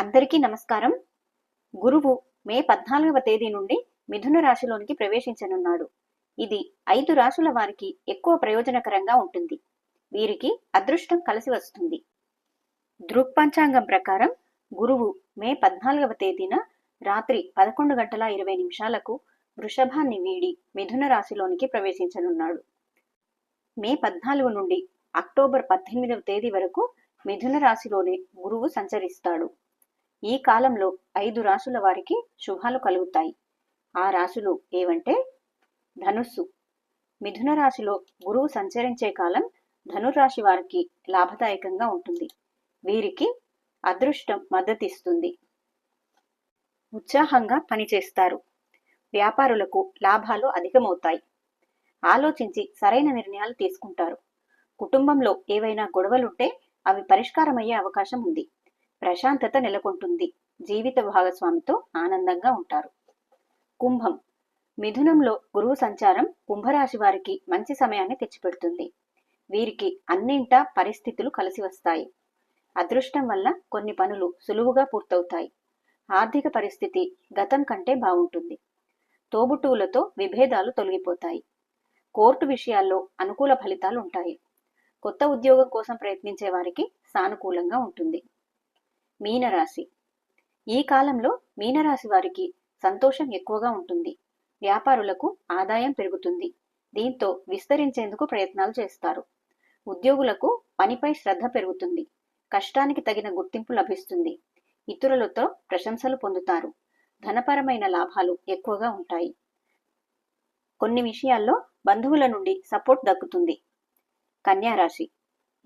అందరికీ నమస్కారం. గురువు మే పద్నాలుగవ తేదీ నుండి మిథున రాశిలోనికి ప్రవేశించనున్నాడు. ఇది ఐదు రాశుల వారికి ఎక్కువ ప్రయోజనకరంగా ఉంటుంది. వీరికి అదృష్టం కలిసి వస్తుంది. దృక్పంచాంగం ప్రకారం గురువు మే పద్నాలుగవ తేదీన రాత్రి పదకొండు గంటల ఇరవై నిమిషాలకు వృషభాన్ని వీడి మిథున రాశిలోనికి ప్రవేశించనున్నాడు. మే పద్నాలుగు నుండి అక్టోబర్ పద్దెనిమిదవ తేదీ వరకు మిథున రాశిలోనే గురువు సంచరిస్తాడు. ఈ కాలంలో ఐదు రాశుల వారికి శుభాలు కలుగుతాయి. ఆ రాశులు ఏవంటే ధనుస్సు. మిథున రాశిలో గురువు సంచరించే కాలం ధనురాశి వారికి లాభదాయకంగా ఉంటుంది. వీరికి అదృష్టం మద్దతిస్తుంది. ఉత్సాహంగా పనిచేస్తారు. వ్యాపారులకు లాభాలు అధికమవుతాయి. ఆలోచించి సరైన నిర్ణయాలు తీసుకుంటారు. కుటుంబంలో ఏవైనా గొడవలుంటే అవి పరిష్కారమయ్యే అవకాశం ఉంది. ప్రశాంతత నెలకొంటుంది. జీవిత భాగస్వామితో ఆనందంగా ఉంటారు. కుంభం. మిథునంలో గురువు సంచారం కుంభరాశి వారికి మంచి సమయాన్ని తెచ్చిపెడుతుంది. వీరికి అన్నింటా పరిస్థితులు కలిసి వస్తాయి. అదృష్టం వల్ల కొన్ని పనులు సులువుగా పూర్తవుతాయి. ఆర్థిక పరిస్థితి గతం కంటే బాగుంటుంది. తోబుట్టువులతో విభేదాలు తొలగిపోతాయి. కోర్టు విషయాల్లో అనుకూల ఫలితాలు ఉంటాయి. కొత్త ఉద్యోగం కోసం ప్రయత్నించే వారికి సానుకూలంగా ఉంటుంది. మీనరాశి. ఈ కాలంలో మీనరాశి వారికి సంతోషం ఎక్కువగా ఉంటుంది. వ్యాపారులకు ఆదాయం పెరుగుతుంది. దీంతో విస్తరించేందుకు ప్రయత్నాలు చేస్తారు. ఉద్యోగులకు పనిపై శ్రద్ధ పెరుగుతుంది. కష్టానికి తగిన గుర్తింపు లభిస్తుంది. ఇతరులతో ప్రశంసలు పొందుతారు. ధనపరమైన లాభాలు ఎక్కువగా ఉంటాయి. కొన్ని విషయాల్లో బంధువుల నుండి సపోర్ట్ దక్కుతుంది. కన్యారాశి.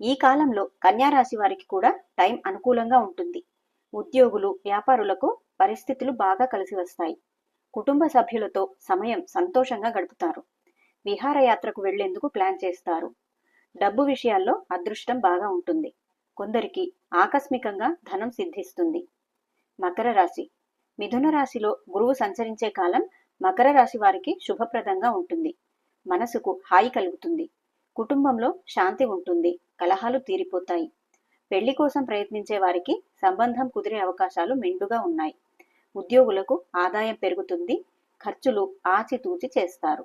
ఈ కాలంలో కన్యారాశి వారికి కూడా టైం అనుకూలంగా ఉంటుంది. ఉద్యోగులు వ్యాపారులకు పరిస్థితులు బాగా కలిసి వస్తాయి. కుటుంబ సభ్యులతో సమయం సంతోషంగా గడుపుతారు. విహారయాత్రకు వెళ్ళేందుకు ప్లాన్ చేస్తారు. డబ్బు విషయాల్లో అదృష్టం బాగా ఉంటుంది. కొందరికి ఆకస్మికంగా ధనం సిద్ధిస్తుంది. మకర రాశి. మిథున రాశిలో గురువు సంచరించే కాలం మకర రాశి వారికి శుభప్రదంగా ఉంటుంది. మనసుకు హాయి కలుగుతుంది. కుటుంబంలో శాంతి ఉంటుంది. కలహాలు తీరిపోతాయి. పెళ్ళి కోసం ప్రయత్నించే వారికి సంబంధం కుదిరే అవకాశాలు మెండుగా ఉన్నాయి. ఉద్యోగులకు ఆదాయం పెరుగుతుంది. ఖర్చులు ఆచితూచి చేస్తారు.